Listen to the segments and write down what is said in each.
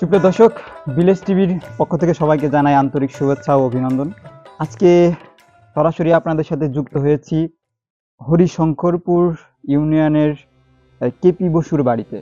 সুপ্রিয় দর্শক ভিলেজ টিভির পক্ষ থেকে সবাইকে জানাই আন্তরিক শুভেচ্ছা ও অভিনন্দন। আজকে সরাসরি আপনাদের সাথে যুক্ত হয়েছি হরিশঙ্করপুর ইউনিয়নের কেপি বসুর বাড়িতে।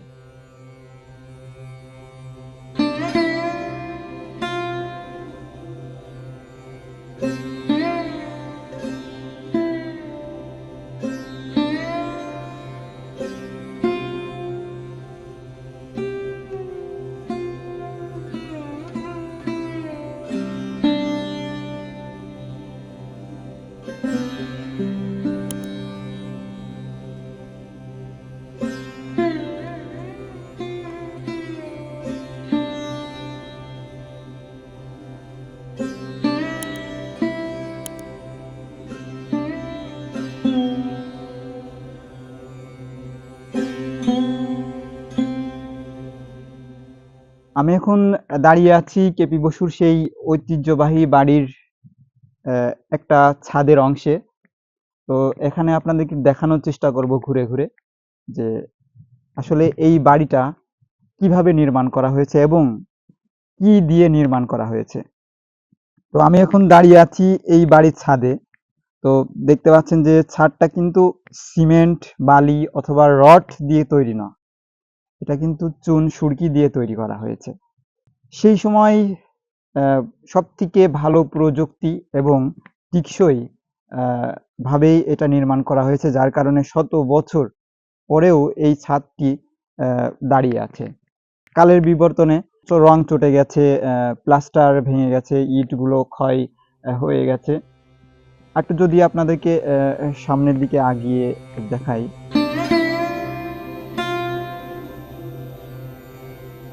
আমি এখন দাঁড়িয়ে আছি কেপি বসুর সেই ঐতিহ্যবাহী বাড়ির একটা ছাদের অংশে। তো এখানে আপনাদেরকে দেখানোর চেষ্টা করব ঘুরে ঘুরে যে আসলে এই বাড়িটা কীভাবে নির্মাণ করা হয়েছে এবং কি দিয়ে নির্মাণ করা হয়েছে। তো আমি এখন দাঁড়িয়ে আছি এই বাড়ির ছাদে। তো দেখতে পাচ্ছেন যে ছাদটা কিন্তু সিমেন্ট, বালি অথবা রড দিয়ে তৈরি না এটা কিন্তু চুন সুরকি দিয়ে তৈরি করা হয়েছে। সেই সময় সব থেকে ভালো প্রযুক্তি এবং টিকসই ভাবেই এটা নির্মাণ করা হয়েছে, যার কারণে শত বছর পরেও এই ছাদটি দাঁড়িয়ে আছে। কালের বিবর্তনে রং চটে গেছে প্লাস্টার ভেঙে গেছে, ইটগুলো ক্ষয় হয়ে গেছে। একটু যদি আপনাদেরকে সামনের দিকে আগিয়ে দেখাই।